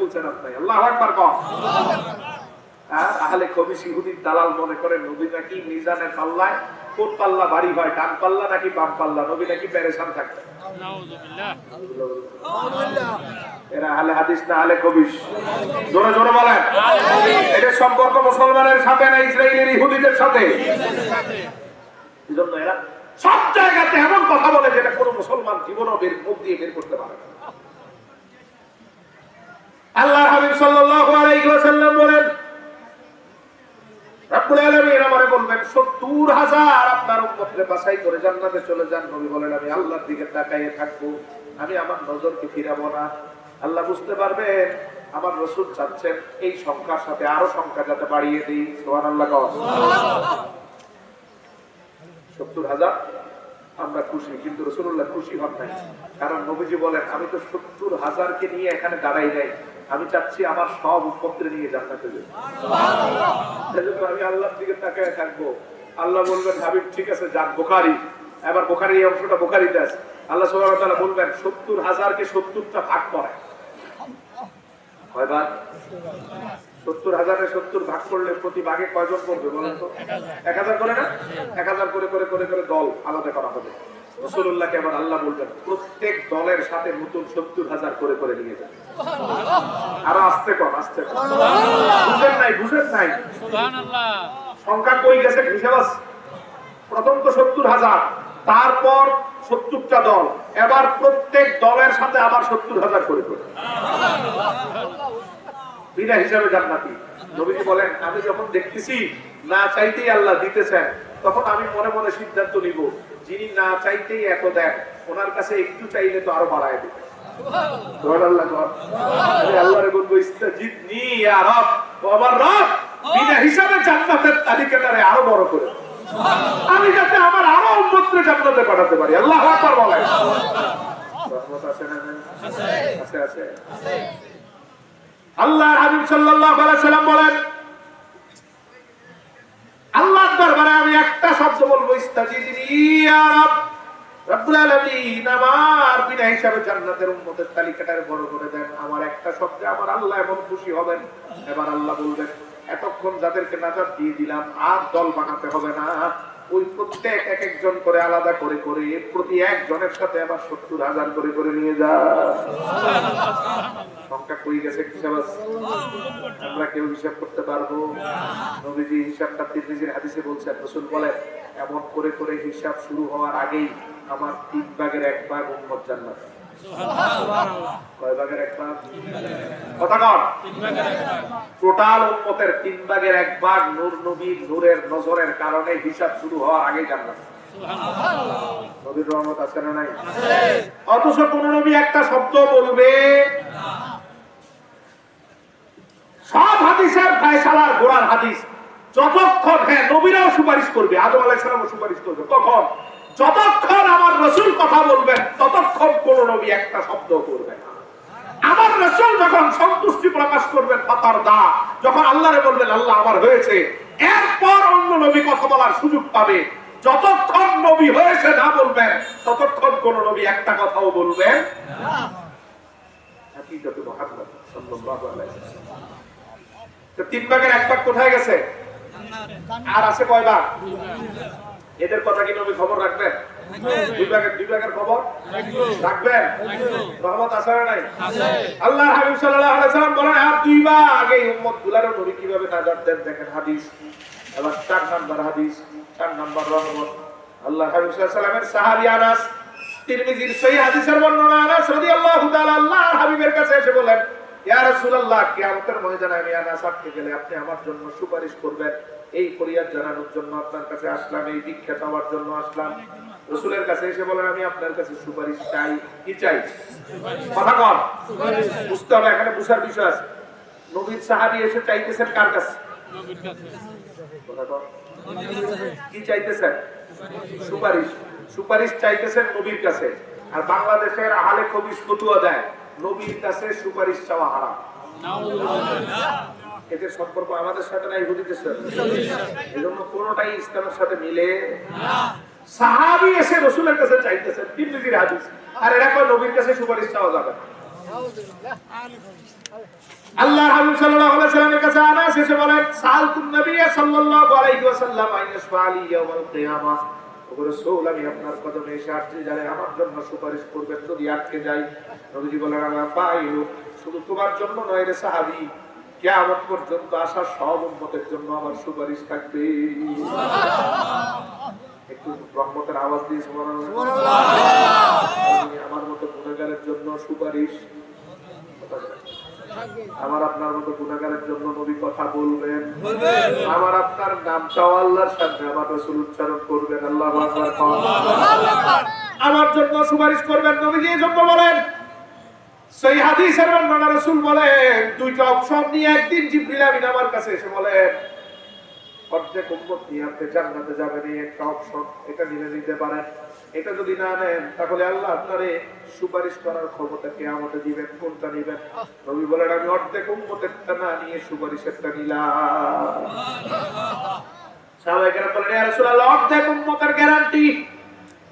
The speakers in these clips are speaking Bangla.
বলছেন আপনি। আল্লাহ কম দালাল মনে করে নবী নাকি মিজানের পাল্লায় কোন পাল্লা ভারী হয় ডান পাল্লা নাকি বাম পাল্লা? নবী নাকি পেরেশান থাকে এরা আহলে হাদিস না কবিস জোরে জোরে বলেন। এদের সম্পর্ক মুসলমানের সাথে না ইসরায়েলের ইহুদিদের সাথে? এই জন্য এরা সব জায়গাতে এমন কথা বলে যেটা কোনো মুসলমান জীবনও বের মুখ দিয়ে বের করতে পারে না। আল্লাহ হাবিব সাল্লাল্লাহু আলাইহি ওয়াসাল্লাম বলেন, রব্বুল আলামিন আমারে বলবেন 70 হাজার আপনার উম্মতকে বাছাই করে জান্নাতে চলে যান। নবী বলেন, আমি আল্লাহর দিকে থাকব, আমি আমার নজরকে ফিরাবো না। আল্লাহ বুঝতে পারবেন, আমার রসুল চাচ্ছেন এই সংখ্যার সাথে আরও সংখ্যা যাতে বাড়িয়ে দিই। সত্তর হাজার আমরা খুশি, কিন্তু রসুল্লাহ খুশি হন নাই। কারণ নবীজি বলেন, আমি তো সত্তর হাজারকে নিয়ে এখানে দাঁড়াই নাই। আমি চাচ্ছি আমার সব উপত্রে নিয়ে জান্নাতে যাই সেজন্য আমি আল্লাহর দিকে তাকায় থাকব। আল্লাহ বলবেন, হাবিব, ঠিক আছে যান বোখারি। এবার বোখারি এই অংশটা বোখারিতে আছে আল্লাহ সুবহানাহু বলবেন, সত্তর হাজারকে সত্তরটা ভাগ করে? হাজারে সত্তর ভাগ করলে প্রতি ভাগে কয়জন করবে বলেন তো? এক হাজার করে না? এক হাজার করে করে করে করে দল আলাদা করা হবে। আবার আল্লাহ বলবেন প্রত্যেক দলের সাথে নতুন সত্তর হাজার করে করে নিয়ে যাবে। আরও আসতে কম আসতে কম নাই, বুঝেন নাই। সংখ্যা কই গেছে হিসাব আছে প্রথম তো সত্তর হাজার, তারপর সত্তরটা দল। এবার প্রত্যেক দলের সাথে আবার সত্তর হাজার করে করে। বিনা হিসাবে জান্নাতি। নবীজি বলেন, আমি যখন দেখতেছি, না চাইতেই আল্লাহ দিতেছেন, তখন আমি মনে মনে সিদ্ধান্ত নিব, যিনি না চাইতেই এত দেন। ওনার কাছে একটু চাইলে তো আরও বাড়ায় দেবে। আল্লাহ বলেন। আল্লাহ আমি একটা শব্দ বলব ইস্তাজিদিনি ইয়া একজন করে আলাদা করে করে প্রতি একজনের সাথে আবার সত্তর হাজার করে করে নিয়ে যা। সংখ্যা কই গেছে আমরা কেউ হিসাব করতে পারব? নবীজি হিসাবটা তিরমিজির হাদিসে বলছেন বলেন, এমন করে করে হিসাব শুরু হওয়ার আগেই আমার তিন ভাগের এক ভাগ উম্মত জান্নাত। কয় ভাগের এক ভাগ? কথা কর টোটাল উম্মতের তিন ভাগের এক ভাগ নূর নবীর নূরের নজরের কারণে হিসাব শুরু হওয়ার আগেই জান্নাত। নবীর রহমত আছে না নাই? অথচ কোন নবী একটা শব্দ বলবে সব হাদিসের ফায়সালার গোড়ার হাদিস যতক্ষণ হ্যাঁ নবীরাও সুপারিশ করবে আদম আলাইসালামও সুপারিশ করবে। কখন? যতক্ষণ আমার রসুল কথা বলবেন, ততক্ষণ কোন নবী একটা শব্দ করবে না। আমার রসুল যখন সন্তুষ্টি প্রকাশ করবেন পাতার দা, যখন আল্লাহরে বলবেন, আল্লাহ আমার হয়েছে। এরপর অন্য নবী কথা বলার সুযোগ পাবে। যতক্ষণ নবী হয়েছে না বলবেন, ততক্ষণ কোন নবী একটা কথাও বলবেন তিন ভাগের এক ভাগ কোথায় গেছে? আর আছে কয় ভাগ? এদের কথা কি নবী খবর রাখবেন? দুই ভাগের দুই ভাগের খবর? রাখবেন। রহমত আছে না নাই? আল্লাহ হাবিব সাল্লাল্লাহু আলাইহি সাল্লাম বলেন আর দুই ভাগ এই উম্মত গুলারও নবী কীভাবে নাজাত দেন? দেখেন হাদিস। এবার চার নাম্বার হাদিস চার নাম্বার রহমত। আল্লাহ হাবিব সাল্লাল্লাহু আলাইহি সাল্লামের সাহাবী আনাস তিরমিজির সহিহ হাদিসের বর্ণনা আনাস রাদিয়াল্লাহু তাআলা আল্লাহর হাবিবের কাছে এসে বলেন সুপারিশ করবেন। এই জানানোর জন্য আপনার কাছে আসলাম, এই কাছে এসে বলেন, আমি আপনার কাছে সুপারিশ চাই। কি চাই? বুঝতে বিষয় আছে। এসে চাইতেছেন কার কাছে? কি চাইতেছেন? সুপারিশ। সুপারিশ চাইতেছেন নবীর কাছে। আর বাংলাদেশের আহলে কবির ফতুয়া দেয়। নবীর কাছে সুপারিশ চাওয়া হারাম। এদের সম্পর্ক আমাদের সাথে নাই হুদিদের সাথে? এই জন্য কোনোটাই ইসলামের সাথে মিলে সাহাবি এসে রসুলের কাছে চাইতেছেন তিরমিজির হাদিস। আর এরা কয়, নবীর কাছে সুপারিশ চাওয়া যাবে। আল্লাহ হাবিব সাল্লাল্লাহু আলাইহি সাল্লামের কাছে বলেন, সালতুন সাল্লাল্লাহু আলাইহি কিয়ামাহ রাসূল আমি আপনার কদমে এসে আসছি যারা আমার জন্য সুপারিশ করবেন যদি আটকে যাই। নবীজি বলেন আমরা পাইলু শুধু তোমার জন্য নয় রে সাহাবী কিয়ামত পর্যন্ত আসা সব উম্মতের জন্য আমার সুপারিশ থাকবে। একটু রহমতের আওয়াজ দিয়ে আমার মতো গুনাহগারের জন্য সুপারিশ। কথা। আমার আপনার মতো গুণাগারের জন্য নবী কথা বলবেন। আমার আপনার নামটাও আল্লাহর সামনে আমার রসুল উচ্চারণ করবেন আল্লাহ আমার জন্য সুপারিশ করবেন নবীজি জন্য বলেন সেই হাদিসের বর্ণনা রসুল বলেন দুইটা অপশন নিয়ে একদিন জিবরিল আমিন আমার কাছে এসে বলেন অর্ধেক উম্মত নিয়ে আপনি জান্নাতে যাবেন এই একটা অপশন এটা নিলে নিতে পারেন। এটা যদি না নেন, তাহলে আল্লাহ আপনারে সুপারিশ করার ক্ষমতা কে আমাদের দিবেন। কোনটা নিবেন? নবী বলেন, আমি অর্ধেক উম্মতেরটা না নিয়ে সুপারিশেরটা নিলাম। বলেন অর্ধেক গ্যারান্টি।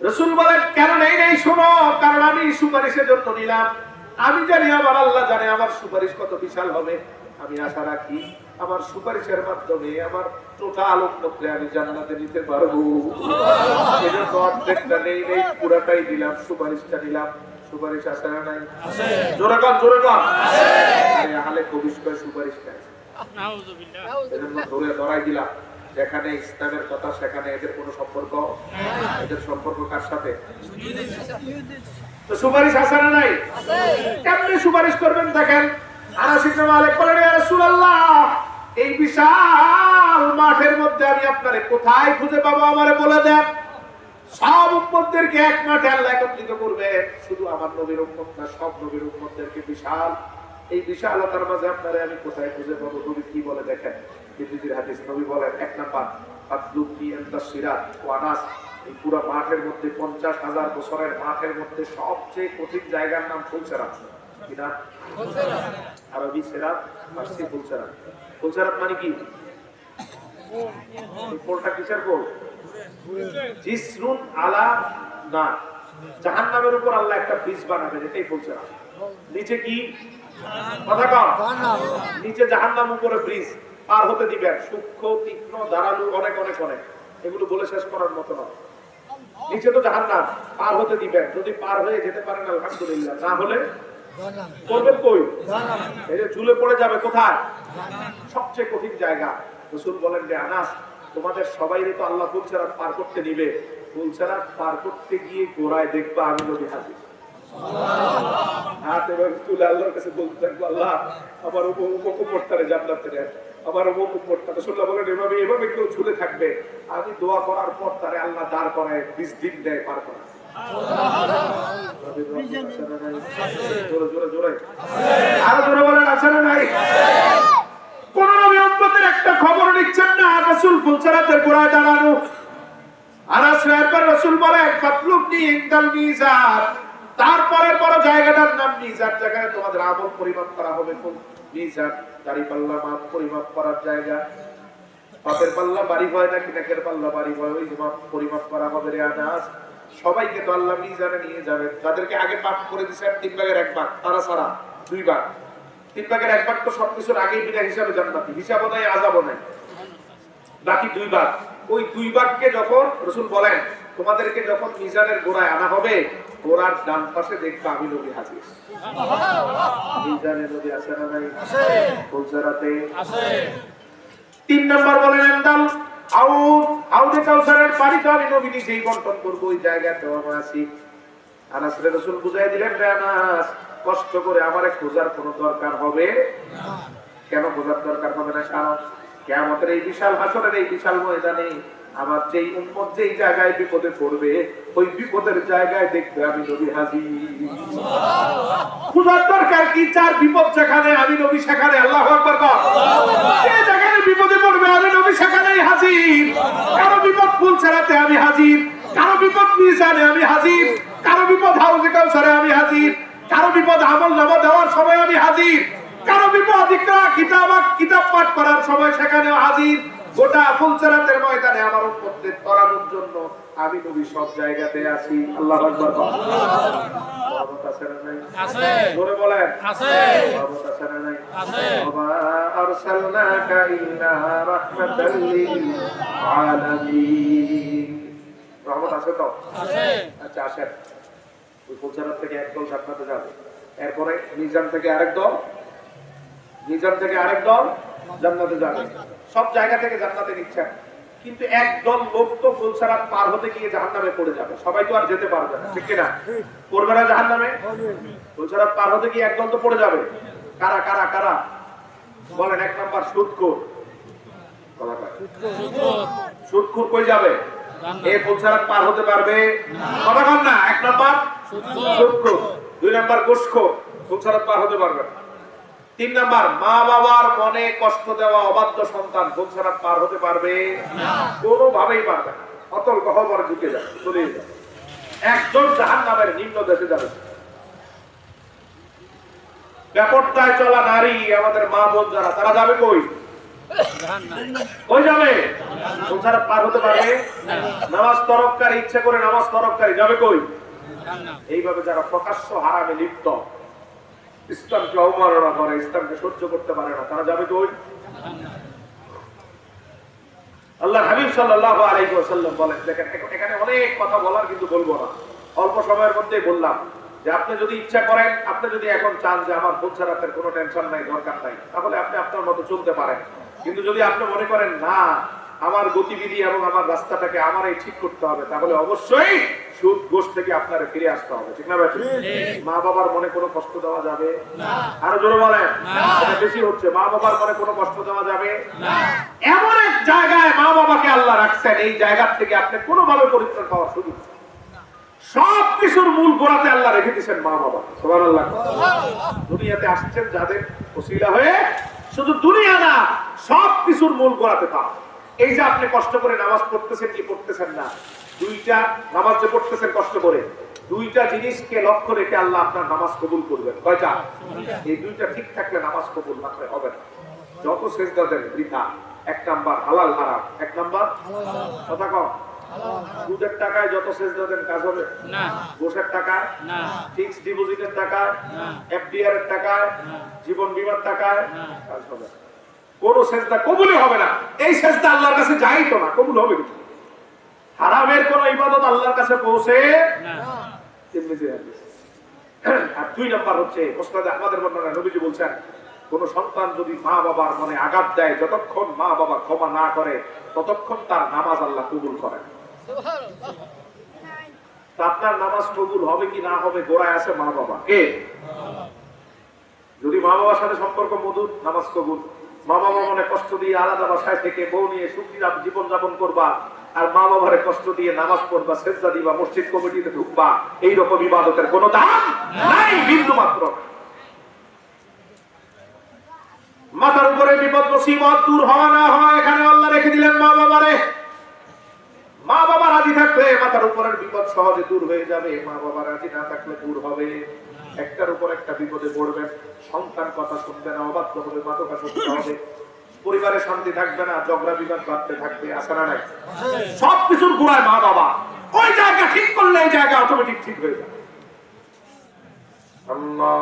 রসুল বলেন, কেন নেই নেই, শোনো, কারণ আমি সুপারিশের জন্য নিলাম। আমি জানি আমার আল্লাহ জানে আমার সুপারিশ কত বিশাল হবে। আমি আশা রাখি আমার সুপারিশের মাধ্যমে আমার টোটাল উন্নতরে আমি জান্নাতে নিতে পারব। এজন্য অর্ধেকটা নেই নেই পুরাটাই দিলাম সুপারিশটা নিলাম। সুপারিশ আছে না নাই? জোরে কর জোরে কর কবিশ করে সুপারিশ নাই এজন্য ধরে ধরাই দিলাম যেখানে ইসলামের কথা সেখানে এদের কোনো সম্পর্ক? এদের সম্পর্ক কার সাথে? তো সুপারিশ আছে না নাই? কেমনি সুপারিশ করবেন দেখেন? আনাস ইবনে মালিক বলেন ইয়া রাসূলুল্লাহ এই বিশাল মাঠের মধ্যে আমি আপনারে কোথায় খুঁজে পাবো আমারে বলে দেন। সব উম্মতদেরকে এক মাঠে আল্লাহ একত্রিত করবে। শুধু আমার নবীর উম্মত না সব নবীর উম্মতদেরকে বিশাল। এই বিশালতার মাঝে আপনারে আমি কোথায় খুঁজে পাবো? নবী কি বলে দেখেন? বিবৃতির হাদিস নবী বলেন এক নাম্বার ফাদলুকি আনতা সিরাত ও আনাস। এই পুরো মাঠের মধ্যে পঞ্চাশ হাজার বছরের মাঠের মধ্যে সবচেয়ে কঠিন জায়গার নাম ফুলসেরাত। কি নাম? আরবি সেরাত ফার্সি ফুলসেরাত। মানে কি? পোলটা কিসের পোল জিসরুন আলা না জাহান্নামের উপর আল্লাহ একটা ব্রিজ এটাই নিচে কি? কথা নিচে জাহান্নাম উপরে ব্রিজ পার হতে দিবেন। সূক্ষ্ম, তীক্ষ্ণ, ধারালু, অনেক অনেক অনেক। এগুলো বলে শেষ করার মতো না নিচে তো জাহান্নাম, পার হতে দিবেন। যদি পার হয়ে যেতে পারেন, আলহামদুলিল্লাহ। না হলে করবেন কই? এই যে ঝুলে পড়ে যাবে কোথায়? সবচেয়ে কঠিন জায়গা। রসুল বলেন যে আনাস তোমাদের সবাই তো আল্লাহ ফুলছেরাত পার করতে নিবে। ফুলছেরাত পার করতে গিয়ে গোড়ায় দেখবা আমি নবী হাজির। হাত এবার তুলে আল্লাহর কাছে বলতে থাকব আল্লাহ আমার অমুক অমুক জান্নাতে দেন আমার অমুক উম্মতটা বলেন এভাবে এভাবে কেউ ঝুলে থাকবে। আমি দোয়া করার পর তারে আল্লাহ দাঁড় করায় বিশ দিন দেয় পার করা। না না তারপরে বড় জায়গাটার নাম তোমাদের পরিমাপ করা হবে। পরিমাপ করার জায়গা। পাপের পাল্লা বাড়ি হয় নেকের পাল্লা বাড়ি হয়? ওই মাপ, পরিমাপ করা হবে রে আনাস। সবাইকে তো আল্লাহ মিজানে নিয়ে যাবেন। তাদেরকে আগে পাপ করে দিয়েছেন তিন ভাগের এক ভাগ তারা ছাড়া দুই ভাগ। তিন ভাগের এক ভাগ তো সবকিছুর আগেই বিনা হিসাবে জান্নাতি। হিসাবও নাই আজাবও নাই। বাকি দুই ভাগ। ওই দুই ভাগকে যখন রসুল বলেন তোমাদেরকে যখন মিজানের গোড়ায় আনা হবে গোড়ার ডান পাশে দেখবে আমি নবী হাজির। মিজানের নবী আছে না নাই? ফুলজারাতে তিন নম্বর বলেন আউট আউটে কাউসারের পানি তো আমি নবী নিজেই বন্টন করব ওই জায়গাতে আমার আছি। আনাস রসুল বুঝাই দিলেন রে আনাস কষ্ট করে আমারে খোঁজার কোনো দরকার হবে? কেন খোঁজার দরকার হবে না? কারণ কেমতের এই বিশাল হাসরের এই বিশাল ময়দানে আমার যেই উম্মত যেই জায়গায় বিপদে পড়বে ওই বিপদের জায়গায় দেখবে আমি নবী হাজি খোঁজার দরকার কি? চার বিপদ যেখানে আমি নবী সেখানে। আল্লাহ আকবার যে বিপদে পড়বে আমি নবী সেখানেই হাজির। কারও বিপদ ফুল ছাড়াতে আমি হাজির। কারও বিপদ মিজানে আমি হাজির। কারও বিপদ হাউজে কাউসারে আমি হাজির। কারও বিপদ আমল নামা দেওয়ার সময় আমি হাজির। কারও বিপদ ইকরা, কিতাব কিতাব পাঠ করার সময় সেখানেও হাজির। গোটা ফুলসেরাতের ময়দানে আমার উপরতে করানোর জন্য আমি নবী সব জায়গাতে আছি। আল্লাহ আকবার। আচ্ছা আসেন। থেকে যাবে। এরপরে নিজাম থেকে আরেক দল নিজাম থেকে আরেক দল জান্নাতে যাবে। সব জায়গা থেকে জান্নাতে নিচ্ছেন কিন্তু একদল লোক তো ফুলসারাত পার হতে গিয়ে জাহান্নামে পড়ে যাবে। সবাই তো আর যেতে পারবে না ঠিক কিনা? পড়বে না জাহান্নামে? ফুলসারাত পার হতে গিয়ে একদল তো পড়ে যাবে। কারা কারা কারা? বলেন এক নাম্বার সুদখোর। সুদখোর কই যাবে। এই ফুলসারাত পার হতে পারবে? কথা না এক নাম্বার? সুদখোর। দুই নাম্বার ঘুষখোর ফুলসারাত পার হতে পারবে না। তিন নাম্বার মা বাবার মনে কষ্ট দেওয়া অবাধ্য সন্তান ফুলসারাত পার হতে পারবে? কোনোভাবেই পারবে না। অতল গহবর ঢুকে যাবে চলে যাবে। একজন জাহান নামের নিম্ন দেশে যাবে। ব্যাপরটায় চলা নারী আমাদের মা বোন যারা তারা যাবে কই? কই যাবে? সংসার পার হতে পারবে? নামাজ তরককারী ইচ্ছে করে নামাজ তরককারী যাবে কই? এইভাবে যারা প্রকাশ্য হারামে লিপ্ত ইসলামকে অবমাননা করে, ইসলামকে সহ্য করতে পারে না, তারা যাবে কই? আল্লাহ হাবিব সাল্লাল্লাহু আলাইহি ওয়াসাল্লাম বলেন, দেখেন এখানে অনেক কথা বলার কিন্তু বলব না। অল্প সময়ের মধ্যেই বললাম যে, আপনি যদি ইচ্ছা করেন, আপনি যদি এখন চান যে আমার ফুল ছাড়াতে কোনো টেনশন নাই, দরকার নাই, তাহলে আপনি আপনার মতো চলতে পারেন। কিন্তু যদি আপনি মনে করেন, না আমার গতিবিধি এবং আমার রাস্তাটাকে আমারই ঠিক করতে হবে। তাহলে অবশ্যই সুদ গোষ্ঠ থেকে আপনারে ফিরে আসতে হবে। ঠিক না ভাই মা বাবার মনে কোনো কষ্ট দেওয়া যাবে? আরও জোরে বলেন। বেশি হচ্ছে। মা বাবার মনে কোনো কষ্ট দেওয়া যাবে? এমন এক জায়গায় মা বাবাকে আল্লাহ রাখছেন এই জায়গা থেকে আপনি কোনোভাবে পরিত্রাণ পাওয়ার সুযোগ নেই। সব কিছুর মূল গোড়াতে আল্লাহ রেখে দিয়েছেন মা বাবা সবার আল্লাহ দুনিয়াতে আসছেন যাদের ওসিলা হয়ে শুধু দুনিয়া না সব কিছুর মূল গোড়াতে তা এই যে আপনি কষ্ট করে নামাজ পড়তেছেন কি পড়তেছেন না? দুইটা নামাজ যে পড়তেছেন কষ্ট করে দুইটা জিনিসকে লক্ষ্য রেখে আল্লাহ আপনার নামাজ কবুল করবেন। কয়টা? এই দুইটা ঠিক থাকলে নামাজ কবুল না হয় হবে না। যত সেজদা দেন বৃথা। এক নাম্বার হালাল হারাম। এক নাম্বার? কথা কম সুদের টাকায় যত সেজদা দেন কাজ হবে? না। ঘুষের টাকায়? না। ফিক্সড ডিপোজিটের টাকায়। এফডিআর এর টাকায়? জীবন বীমার টাকায়। কাজ হবে না। কোনো সেজদা কবুলই হবে না। এই সেজদা আল্লাহর কাছে যাই তো না কবুল হবে কিছু হারামের কোন ইবাদত আল্লাহর কাছে পৌঁছে আর দুই নাম্বার হচ্ছে মোসনাদে আমাদের বর্ণনা নবীজি বলছেন কোন সন্তান যদি মা বাবার মনে আঘাত দেয় যতক্ষণ মা বাবা ক্ষমা না করে ততক্ষণ তার নামাজ আল্লাহ কবুল করেন। তা আপনার নামাজ কবুল হবে কি না হবে গোড়ায় আছে মা বাবা কে? যদি মা বাবার সাথে সম্পর্ক মধুর নামাজ কবুল। মা বাবা মনে কষ্ট দিয়ে আলাদা বাসায় থেকে বউ নিয়ে সুখী জীবন যাপন করবা, আর মা বাবারে কষ্ট দিয়ে নামাজ পড়বা, সেজদা দিবা, মসজিদ কমিটিতে ঢুকবা, এইরকম ইবাদতের কোনো দাম নাই বিন্দু মাত্র। মাথার উপরে বিপদ মুসিবত দূর হওয়া না হয় এখানে আল্লাহ রেখে দিলেন মা বাবারে মা বাবা রাজি থাকলে মাথার উপরের বিপদ সহজে দূর হয়ে যাবে মা বাবা রাজি না থাকলে দূর হবে। একটার উপর একটা বিপদে পড়বেন, সন্তান কথা শুনবে না অবাধ্য হবে বাতকা শুনতে হবে পরিবারে শান্তি থাকবে না, ঝগড়া বিবাদ বাড়তে থাকবে আসারা নাই? সবকিছুর গোড়ায় মা বাবা। ওই জায়গা ঠিক করলে এই জায়গা অটোমেটিক ঠিক হয়ে যাবে আল্লাহ